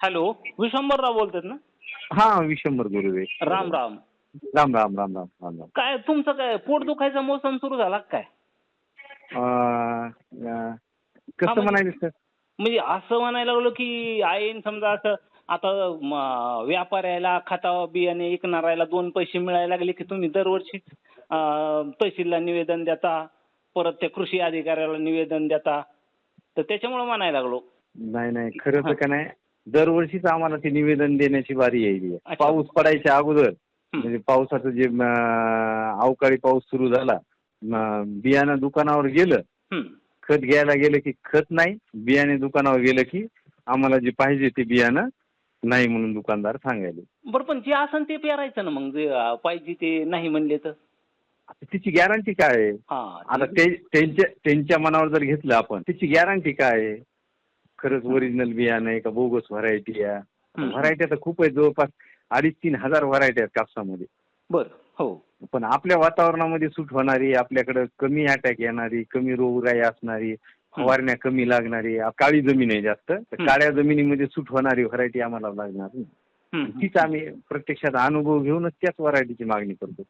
Hello विश्वंभरराव बोलतात ना? हा विशंभर गुरुवे. राम राम. राम राम राम राम राम राम. काय तुमचं काय पोट दुखायचा मोसम सुरू झाला का काय? अं, अं, हा, कसं म्हणजे- म्हणायचं सर? म्हणजे असं म्हणायला लागलो की आईन समजा असं आता म, व्यापाऱ्याला खता बियाणे विकणाऱ्याला दोन पैसे मिळायला लागले की तुम्ही दरवर्षी अं, तहसीलला निवेदन देता परत त्या कृषी अधिकाऱ्याला निवेदन देता. तर त्याच्यामुळे म्हणायला लागलो. नाही नाही खरं. तर का नाही? दरवर्षीच आम्हाला ते निवेदन देण्याची बारी आहे. अच्छा. पाऊस पडायच्या अगोदर. म्हणजे पावसाचं जे अवकाळी पाऊस सुरू झाला म, बियाणं दुकानावर गेलं. खत घ्यायला गेलं की खत नाही बियाणे दुकानावर गेलं की आम्हाला जे पाहिजे ते बियाणं नाही म्हणून दुकानदार सांगायले बरं पण जे असन ते पेरायचं ना मग जे अं, पाहिजे ते नाही म्हणले तर आता तिची गॅरंटी काय आहे हा आता ते त्यांच्या त्यांच्या मनावर जर घेतलं आपण त्याची गॅरंटी काय आहे खरंच ओरिजिनल बियाणं आहे का? बोगस व्हरायटी आहे. व्हरायटी आता खूप आहे. जवळपास अडीच तीन हजार व्हरायटी आहेत कापसामध्ये. बरं हो. पण आपल्या वातावरणामध्ये सूट होणारी आपल्याकडं कमी अटॅक येणारी कमी रोगराई असणारी फवारण्या कमी लागणारी काळी जमीन आहे जास्त. तर. काळ्या जमिनीमध्ये सूट होणारी व्हरायटी आम्हाला लागणार. तीच आम्ही प्रत्यक्षात अनुभव घेऊनच त्याच व्हरायटीची मागणी करतो.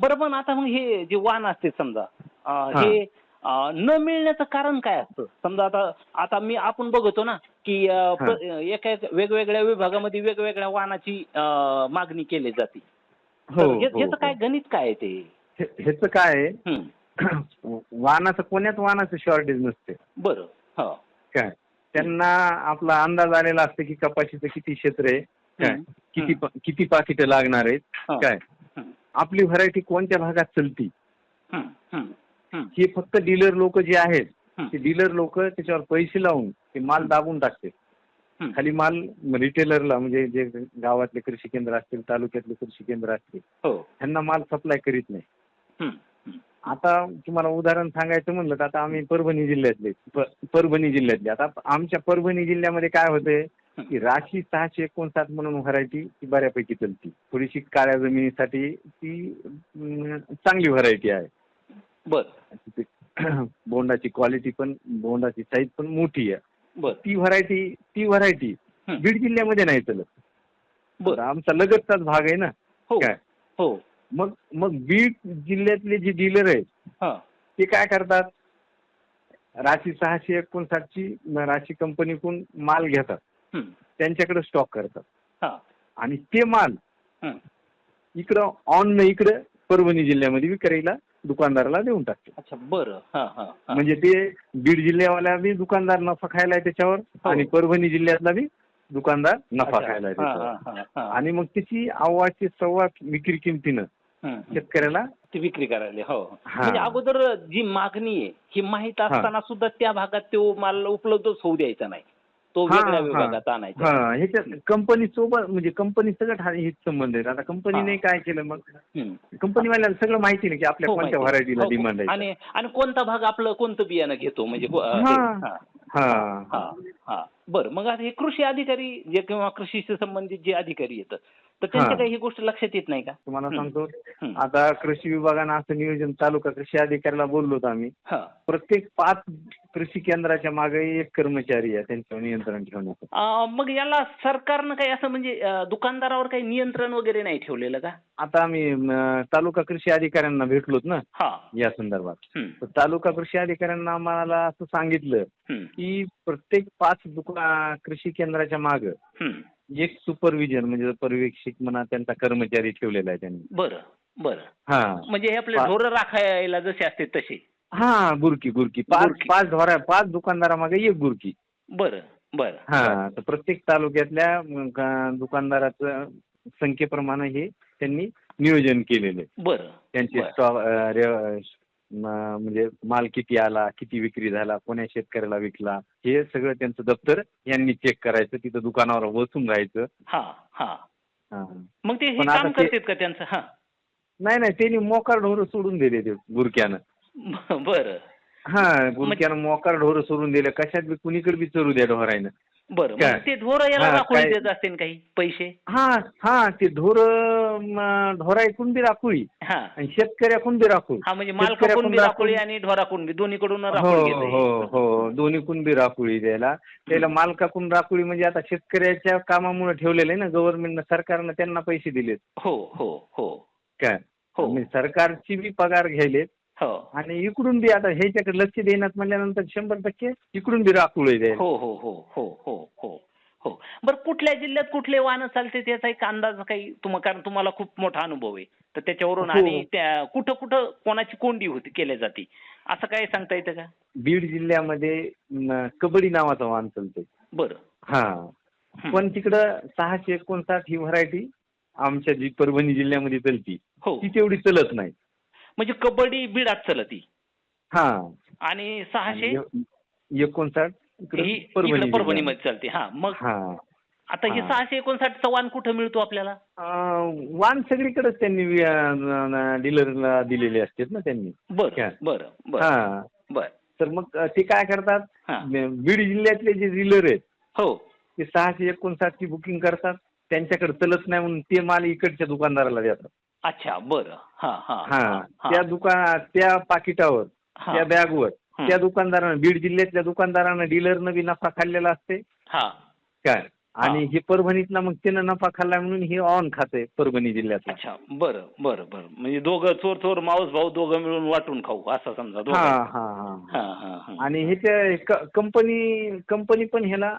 बरं पण आता मग हे जे वाण असते समजा हा. हे न मिळण्याचं कारण काय असतं? समजा आता आता मी आपण बघतो ना की एका एका वेगवेगळ्या विभागामध्ये वेगवेगळ्या वाहनाची मागणी केली जाते. हो हे- हो, ह्याचं हो. काय गणित काय आहे ते? हे- ह्याचं काय आहे? हं. वाहनाचं कोण्याच वाहनाचं शॉर्टेज नसते. बरं हो. काय? त्यांना आपला अंदाज आलेला असतो की कपाशीचं किती क्षेत्र आहे. काय? हं. किती किती पाकिटं लागणार आहेत. हो. काय? हं. आपली व्हरायटी कोणत्या भागात चलती? हं. हं. हं. हे फक्त डीलर लोक जे आहेत हं. ते डीलर लोक त्याच्यावर पैसे लावून ते माल दाबून टाकते हं. खाली माल रिटेलरला म्हणजे जे गावातले कृषी केंद्र असतील तालुक्यातले कृषी केंद्र असतील हो त्यांना माल सप्लाय करीत नाही हं. हं. आता तुम्हाला उदाहरण सांगायचं म्हणलं तर आता आम्ही परभणी जिल्ह्यातले परभणी जिल्ह्यातले आता आमच्या परभणी जिल्ह्यामध्ये काय होतंय की राशी सहाशे एकोणसाठ म्हणून व्हरायटी ती बऱ्यापैकी चलती थोडीशी काळ्या जमिनीसाठी ती चांगली व्हरायटी आहे बरं. बोंडाची क्वालिटी पण बोंडाची साईज पण मोठी आहे. बरं. ती व्हरायटी ती व्हरायटी. बीड जिल्ह्यामध्ये नाही चलत. बरं. आमचा लगतचाच भाग आहे ना. हो. काय? हो. मग मग बीड जिल्ह्यातले जे डीलर आहेत हा. ते काय करतात? राशी सहाशे एकोणसाठची राशी कंपनीकडून माल घेतात. त्यांच्याकडे स्टॉक करतात. आणि ते माल. इकडं ऑन इकडं परभणी जिल्ह्यामध्ये विक्रीला दुकानदाराला देऊन टाकते अच्छा बरं हा हा हा. म्हणजे ते बीड जिल्ह्यावाला बी दुकानदार नफा खायला त्याच्यावर हो. आणि परभणी जिल्ह्यातला बी दुकानदार नफा अच्छा. खायला हा, त्याच्यावर हा, हा, हा. आणि मग त्याची अव्वाची सव्वा विक्री किमतीनं हं, हं. शेतकऱ्याला ती विक्री करायला हो हा. म्हणजे अगोदर जी मागणी आहे ही माहीत असताना सुद्धा त्या भागात तो माल उपलब्धच होऊ द्यायचा नाही तो हा, वेगळ्या हा. विभागात आणायचा. हा ह्याच्यात कंपनी सोबत म्हणजे कंपनी सगळं हा- हेच संबंध आहेत. आता कंपनीने काय केलं मग? हं. कंपनीवाल्याला सगळं माहिती नाही की आपल्या हो, कोणत्या. व्हरायटीला हो, डिमांड आहे. आणि आणि कोणता भाग आपलं कोणतं बियाणं घेतो? म्हणजे हा. हे, हा, हा. हा. हा. बरं मग आता हे कृषी अधिकारी जे किंवा कृषीशी संबंधित जे अधिकारी येतात तर त्यांच्या हा. काही ही गोष्ट लक्षात येत नाही का? तुम्हाला. सांगतो. आता कृषी विभागानं असं नियोजन तालुका कृषी अधिकाऱ्याला बोललो होतो आम्ही. प्रत्येक पाच कृषी केंद्राच्या मागे एक कर्मचारी आहे त्यांच्यावर नियंत्रण ठेवण्याचं. मग याला सरकारनं काही असं म्हणजे दुकानदारावर काही नियंत्रण वगैरे नाही ठेवलेलं का? आता आम्ही तालुका कृषी अधिकाऱ्यांना भेटलोत ना या संदर्भात. तालुका कृषी अधिकाऱ्यांना आम्हाला असं सांगितलं की प्रत्येक पाच दुका कृषी केंद्राच्या माग. एक सुपरविजन म्हणजे पर्यवेक्षक म्हणा त्यांचा कर्मचारी ठेवलेला आहे त्यांनी. बरं बरं. हा. म्हणजे हे आपले ढोरं राखायला जसे असते तसे. हा गुरकी गुरकी पाच. पाच ढोरा पाच दुकानदारामागे एक गुरकी बरं बरं. हा तर प्रत्येक तालुक्यातल्या दुकानदाराचं संख्येप्रमाणे हे त्यांनी नियोजन केलेलं आहे. बरं त्यांचे म्हणजे माल किती आला किती विक्री झाला कोण्या शेतकऱ्याला विकला हे सगळं त्यांचं दप्तर यांनी चेक करायचं तिथं दुकानावर बसून राहायचं. हा हा. हा. मग ते हे काम करतात का त्यांचं? हा. नाही नाही त्यांनी मोकार ढोरं सोडून दिले ते गुरक्यानं बरं. हा गुरक्यानं मोकार ढोरं सोडून दिले. कशात बी कुणीकडे बी चरू द्या ढोरायनं. बरं? मग ते ढोर याला हा, काय- देत असतील काही पैसे? हा हा ते ढोर ढोरा ऐकून बी राखोळी हा. आणि शेतकऱ्याकून बी राखोळी. हा म्हणजे शेतकऱ्याकडून मालकाकडून बी राखोळी. राखोळी- आणि ढोराकडून बी दोन्हीकडून हो राखोळी हो घेते हो दोन्हीकून बी राखोळी द्यायला. त्याला मालकाकडून राखोळी म्हणजे आता शेतकऱ्याच्या कामामुळे ठेवलेलं आहे ना गव्हर्नमेंटनं सरकारनं त्यांना पैसे दिलेत. हो हो हो. काय? हो. म्हणजे सरकारची बी पगार घ्यायलेत. हो. आणि इकडून बी आता ह्याच्याकडे लक्ष देण्यात म्हणल्यानंतर शंभर टक्के इकडून बी राखोळी द्यायला. हो हो हो हो हो. कुठल्या जिल्ह्यात कुठले वाहनं चालते त्याचा एक अंदाज काही तुम्हाला कारण तुम्हाला खूप मोठा अनुभव आहे. तर त्याच्यावरून हो. आणि त्या कुठं कुठं कोणाची कोंडी होती केल्या जाते. असं काय सांगता येतं का? बीड जिल्ह्यामध्ये कबड्डी नावाचा वाहन चालतोय. बरं. हा. हं. पण तिकडं सहाशे एकोणसाठ ही व्हरायटी आमच्या जी परभणी जिल्ह्यामध्ये चलती. हो. ती तेवढी चलत नाही. म्हणजे कबड्डी बिडात चलती. हा. आणि सहाशे? आणि ए- एकोणसाठ इकडं ही इकडे. परभणीमध्ये चालते. हा. मग हा. आता हे. सहाशे एकोणसाठचा वाहन कुठं मिळतो आपल्याला? वाहन सगळीकडेच त्यांनी डीलरला दिलेले असतात ना त्यांनी. बरं? बरं बरं. हा. बरं. तर मग ते काय करतात. बीड जिल्ह्यातले जे डीलर आहेत हो. ते सहाशे एकोणसाठची बुकिंग करतात. त्यांच्याकडे चलत नाही म्हणून ते माल इकडच्या दुकानदाराला देतात. अच्छा बरं. हा. त्या दुकान त्या पाकिटावर. त्या बॅगवर. त्या दुकानदारानं बीड जिल्ह्यातल्या दुकानदारानं डीलरनं बी नफा खाल्लेला असते. हा. काय? आणि हे. परभणीतला मग त्यानं नफा खाल्ला म्हणून हे ऑन खाते परभणी जिल्ह्यातला. अच्छा बरं बरं बरं. म्हणजे दोघं चोर चोर माऊस भाऊ दोघं मिळून वाटून खाऊ असं समजा दोघं. हा हा हा हा. हा हा आणि ह्याच्या कंपनी कंपनी पण ह्याला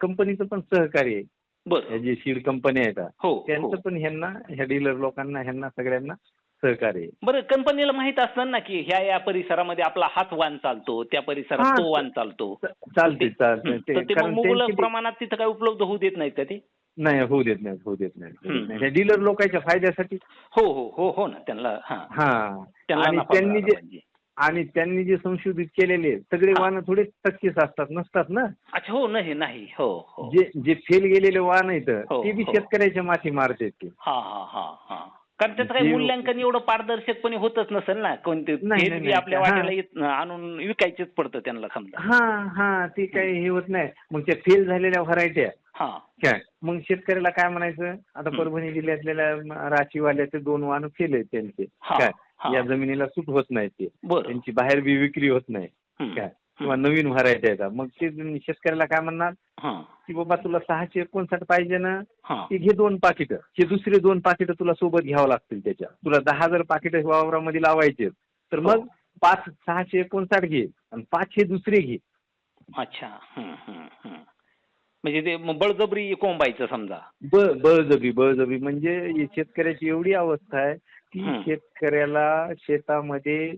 कंपनीचं पण सहकार्य आहे. बरं. ह्या जे सीड कंपनी आहेत. हो हो. त्यांचं पण ह्यांना ह्या डीलर लोकांना ह्यांना सगळ्यांना सहकार्य बरं कंपनीला माहीत असतं ना की ह्या या परिसरामध्ये आपला हाच वाहन चालतो त्या परिसरात. तो वाहन चालतो चालते चालते मुबलक प्रमाणात तिथं काय उपलब्ध होऊ देत नाहीत का ते नाही होऊ देत नाही होऊ देत नाही हं. डीलर लोकांच्या फायद्यासाठी हो हो हो हो ना त्यांना हा त्यांना जे. आणि त्यांनी जे संशोधित केलेले सगळे. वाहन थोडे सक्सेस असतात नसतात ना अच्छा हो नाही नाही हो हो जे जे फेल गेलेले वाहन आहेत हो, ते बी हो. शेतकऱ्याच्या माथी मारतात ते हा हा हा हा कारण त्याचं काही मूल्यांकन एवढं पारदर्शकपणे होतच नसेल ना. कोणते. आपल्या. वाट्याला आणून विकायचेच पडतं त्यांना समजा. हा हा ते काही हे होत नाही. मग त्या फेल झालेल्या व्हरायट्या. हा. काय? मग शेतकऱ्याला काय म्हणायचं? आता. परभणी जिल्ह्यातल्या राशीवाल्याचे दोन वाहन फेल आहेत त्यांचे. काय. या जमिनीला सूट होत नाही ते. त्यांची बाहेर बी विक्री होत नाही. काय? किंवा नवीन व्हरायटी आहेत मग ते शेतकऱ्याला काय म्हणणार? की बाबा तुला सहाशे एकोणसाठ पाहिजे ना हा. ते घे दोन पाकिटं हे दुसरे दोन पाकिटं तुला सोबत घ्यावं लागतील त्याच्या. तुला दहा जर पाकिटं वावरामध्ये लावायचे तर हो. मग पाच सहाशे एकोणसाठ घे आणि पाच हे दुसरे घे. अच्छा. म्हणजे ते बळजबरी कोंबायचं समजा. बळजबी बळजबी म्हणजे शेतकऱ्याची एवढी अवस्था आहे की. शेतकऱ्याला शेतामध्ये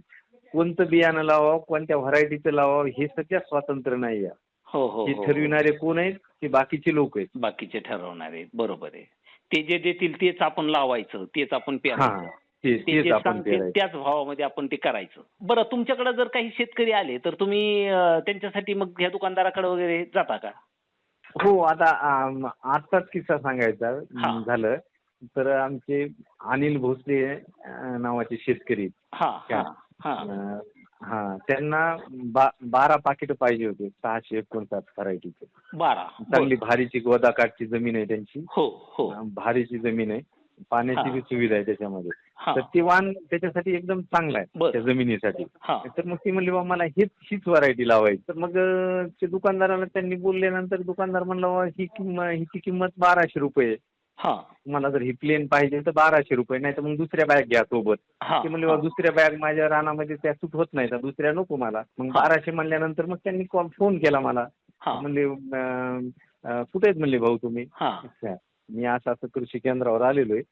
कोणतं बियाणं लावावं कोणत्या व्हरायटीचं लावावं हे सध्या स्वातंत्र्य नाही आहे. हो हो हे हो, हो. ठरविणारे कोण आहेत ते बाकीचे लोक आहेत. बाकीचे ठरवणारे बरोबर आहे. ते जे देतील तेच आपण लावायचं तेच आपण हा पेरायचं. ते ते तेच जे आपण सांगतील पेरायचं. त्याच भावामध्ये आपण ते करायचं. बरं तुमच्याकडे जर काही शेतकरी आले तर तुम्ही अं, त्यांच्यासाठी मग ह्या दुकानदाराकडे वगैरे जाता का? हो आता आम, आत्ताच किस्सा सांगायचा. हा. झालं. तर आमचे अनिल भोसले अं, नावाचे शेतकरी हा हा हा. हा. त्यांना बा बारा पाकिट पाहिजे होते. सहाशे एकोणसाठ व्हरायटीचे. बारा. चांगली. भारीची गोदाकाठची जमीन आहे त्यांची. हो हो. भारीची जमीन आहे. पाण्याची. बी सुविधा आहे त्याच्यामध्ये. तर ते वाण त्याच्यासाठी एकदम चांगला आहे. त्या जमिनीसाठी. तर मग ती म्हणली बा मला हीच हीच व्हरायटी लावायची. तर मग ते दुकानदाराला त्यांनी बोलल्यानंतर दुकानदार म्हणला "बा, ही किंमत हिची किंमत बाराशे रुपये. हा. मला जर ही प्लेन पाहिजे तर बाराशे रुपये नाही तर मग दुसऱ्या बॅग घ्या सोबत. हा ते म्हणले "बा, दुसऱ्या बॅग माझ्या रानामध्ये त्या सूट होत नाही तर दुसऱ्या नको मला. मग. बाराशे म्हणल्यानंतर मग त्यांनी कॉल फोन केला मला. म्हणले "अं, अं, कुठे आहेत म्हणले भाऊ तुम्ही. अच्छा. मी असं असं कृषी केंद्रावर आलेलो आहे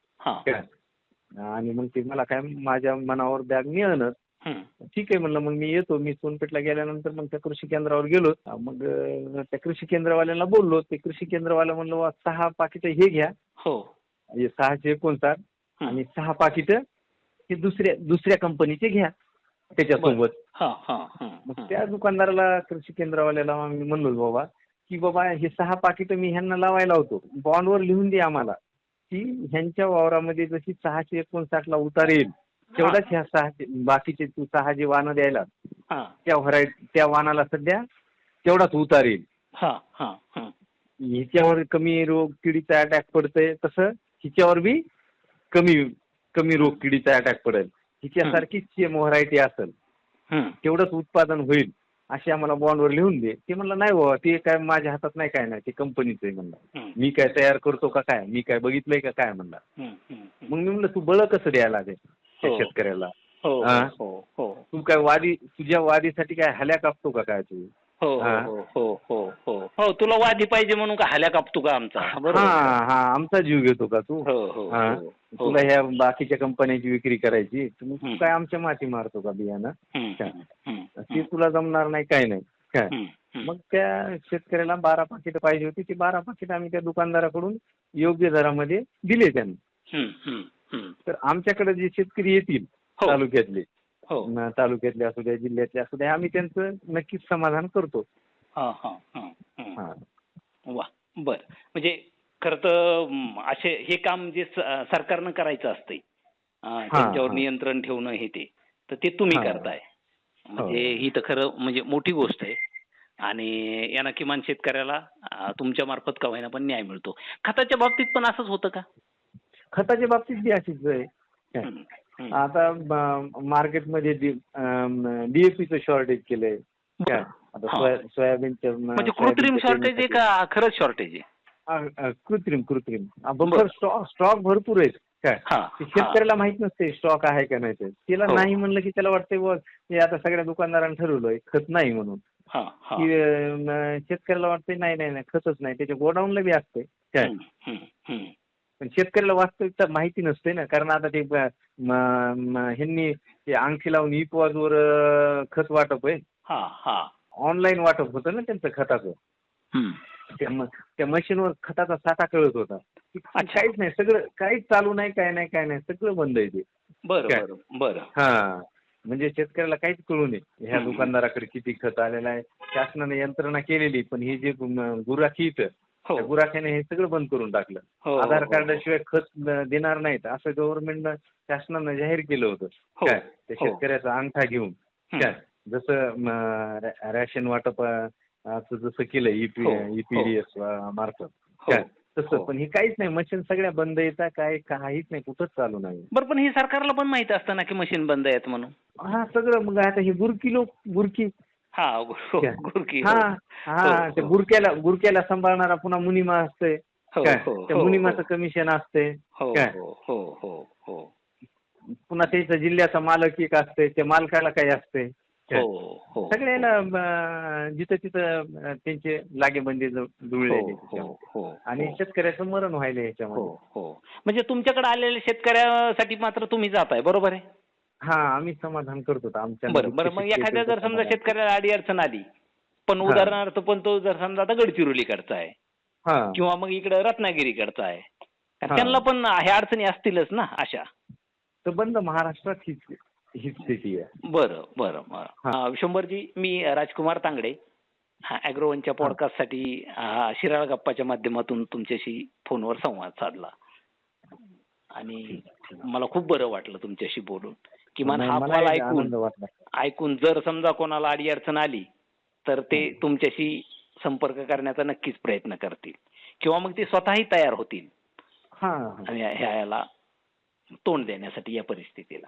आणि मग ते मला काय माझ्या मनावर बॅग मिळणं हं. ठीक आहे म्हणलं मग मी येतो. मी सोनपेठला गेल्यानंतर मग त्या कृषी केंद्रावर गेलो. मग त्या कृषी केंद्रवाल्यांना बोललो. ते कृषी केंद्रवाला म्हणलं "वा, सहा पाकिटं हे घ्या. हो. सहाशे एकोणसाठ. आणि सहा पाकिटं हे दुसऱ्या दुसऱ्या कंपनीचे घ्या त्याच्यासोबत. मग. त्या दुकानदाराला कृषी केंद्रवाल्याला मी म्हणलो बाबा की बाबा हे सहा पाकिटं मी ह्यांना लावायला होतो. बॉन्डवर लिहून दे आम्हाला की ह्यांच्या वावरामध्ये जशी सहाशे एकोणसाठला उतार येईल तेवढाच ह्या सहाशे बाकीचे तू सहा जे वाहनं द्यायला हा. त्या व्हरायटी त्या वाहनाला सध्या तेवढाच उतार येईल. हा हा हा. हिच्यावर कमी रोग किडीचा अटॅक पडतंय तसं हिच्यावर बी कमी कमी रोग किडीचा अटॅक पडेल. हिच्यासारखीच सेम व्हरायटी असेल. तेवढंच उत्पादन होईल असे आम्हाला बॉन्डवर लिहून दे. ते म्हणलं नाही बाबा ते काय माझ्या हातात नाही काय नाही ते कंपनीचं आहे म्हणलं. मी काय तयार करतो का काय? मी काय बघितलंय का काय? म्हणलं. मग मी म्हणलं तू बळ कसं द्यायला लागेल? त्या हो. शेतकऱ्याला हो हा. हो हो तू काय वादी तुझ्या वादीसाठी काय हल्या कापतो का काय तू हो हा. हो हो हो हो हो तुला वादी पाहिजे म्हणून का हाल्या कापतो का आमचा हा बरोबर हा आमचा जीव घेतो का तू हो हो हा. हो. हो. तुला ह्या बाकीच्या कंपन्यांची विक्री करायची तर मग तू हम्म. काय आमच्या माती मारतो का बियाणं हम्म. हम्म. ते तुला जमणार नाही काय नाही काय हम्म. हम्म. मग त्या शेतकऱ्याला बारा पाकिट पाहिजे होती ती बारा पाकिट आम्ही त्या दुकानदाराकडून योग्य दरामध्ये दिले त्यांनी हम्म. हम्म. तर आमच्याकडे जे शेतकरी येतील हो. तालुक्यातले हो तालुक्यातले असू द्या जिल्ह्यातले असू द्या आम्ही त्यांचं नक्कीच समाधान करतो हा हा हा. हा वा बर म्हणजे खर तर असे हे काम जे सरकारनं करायचं असतंय त्यांच्यावर. नियंत्रण ठेवणं हे ते तर ते तुम्ही. करताय म्हणजे हो. ही तर खरं म्हणजे मोठी गोष्ट आहे आणि यांना किमान शेतकऱ्याला तुमच्या मार्फत का होईना पण न्याय मिळतो खताच्या बाबतीत पण असंच होतं का खताच्या बाबतीत बी अशीच आहे. आता मार्केटमध्ये डीएपीचं शॉर्टेज केलंय. आता. सोया- सोयाबीनचं म्हणजे कृत्रिम शॉर्टेज आहे का खरंच शॉर्टेज आहे? कृत्रिम कृत्रिम. स्टॉक स्टॉक भरपूर आहेत. काय? शेतकऱ्याला माहीत नसते स्टॉक आहे का नाही ते. त्याला हो. नाही म्हणलं की त्याला वाटतंय आता सगळ्या दुकानदारांनी ठरवलंय खत नाही म्हणून. की शेतकऱ्याला वाटतंय नाही नाही नाही खतच नाही. त्याच्या गोडाऊनला बी असते काय. पण शेतकऱ्याला वास्तविकता माहिती नसते ना. कारण आता ते ह्यांनी ते अंगठी लावून ई वर खत वाटप आहे. हा हा. ऑनलाईन वाटप होतं ना त्यांचं खताचं. त्या मशीनवर खताचा साठा कळत होता. काहीच नाही. सगळं काहीच चालू नाही काय नाही काय नाही. सगळं बंद आहे ते. बरं? बरं हा. म्हणजे शेतकऱ्याला काहीच कळू नये. ह्या. दुकानदाराकडे किती खत आलेलं आहे. शासनाने यंत्रणा केलेली पण हे जे गुराखी इथं त्या गुराख्याने हे सगळं बंद करून टाकलं. हो, आधार हो, कार्डाशिवाय खत देणार नाहीत असं गव्हर्नमेंटनं शासनानं जाहीर केलं होतं. हो, काय? त्या हो. शेतकऱ्याचा अंगठा घेऊन. काय? जसं रॅशन वाटप जसं केलं हो, ईपीडीएस मार्फत. हो, काय? तसं. हो. पण हे काहीच नाही. मशीन सगळ्या बंद येतात काय काहीच नाही. कुठंच चालू नाही. बरं पण हे सरकारला पण माहिती असतं ना की मशीन बंद आहेत म्हणून. हा सगळं. मग आता हे गुरकी लोक गुरकी हा? गुरकी हो. हा हा हो, त्या. गुरक्याला गुरक्याला सांभाळणारा पुन्हा मुनिमा असते काय त्या मुनिमाचं. कमिशन असते काय? पुन्हा त्याचा जिल्ह्याचा मालक एक असते त्या मालकाला काही असते सगळ्याला जिथं तिथं त्यांचे लागेबंदी जु- जुळलेले त्याच्यामध्ये. हो आणि शेतकऱ्याचं मरण व्हायला याच्यामध्ये हो म्हणजे तुमच्याकडे आलेल्या शेतकऱ्यासाठी मात्र तुम्ही जाताय बरोबर आहे हा आम्ही समाधान करतो आमच्या बरं बरं मग एखाद्या जर समजा शेतकऱ्याला अडी अडचण आली पण. उदाहरणार्थ पण तो जर समजा आता गडचिरोलीकडचा आहे हा. किंवा मग इकडे रत्नागिरीकडचा आहे. त्यांना पण ह्या अडचणी असतीलच ना अशा? तर बंद महाराष्ट्रात हीच हीच स्थिती आहे. बरं बरं बरं. अं, विशंभरजी मी राजकुमार तांगडे हा ॲग्रोवनच्या पॉडकास्टसाठी शिराळ गप्पाच्या माध्यमातून तुमच्याशी फोनवर संवाद साधला. आणि मला खूप बरं वाटलं तुमच्याशी बोलून. किमान हा कॉल ऐकून ऐकून जर समजा कोणाला अडी अडचण आली तर ते तुमच्याशी संपर्क करण्याचा नक्कीच प्रयत्न करतील. किंवा मग ते स्वतःही तयार होतील. हा हा. आणि ह्या याला तोंड देण्यासाठी या परिस्थितीला.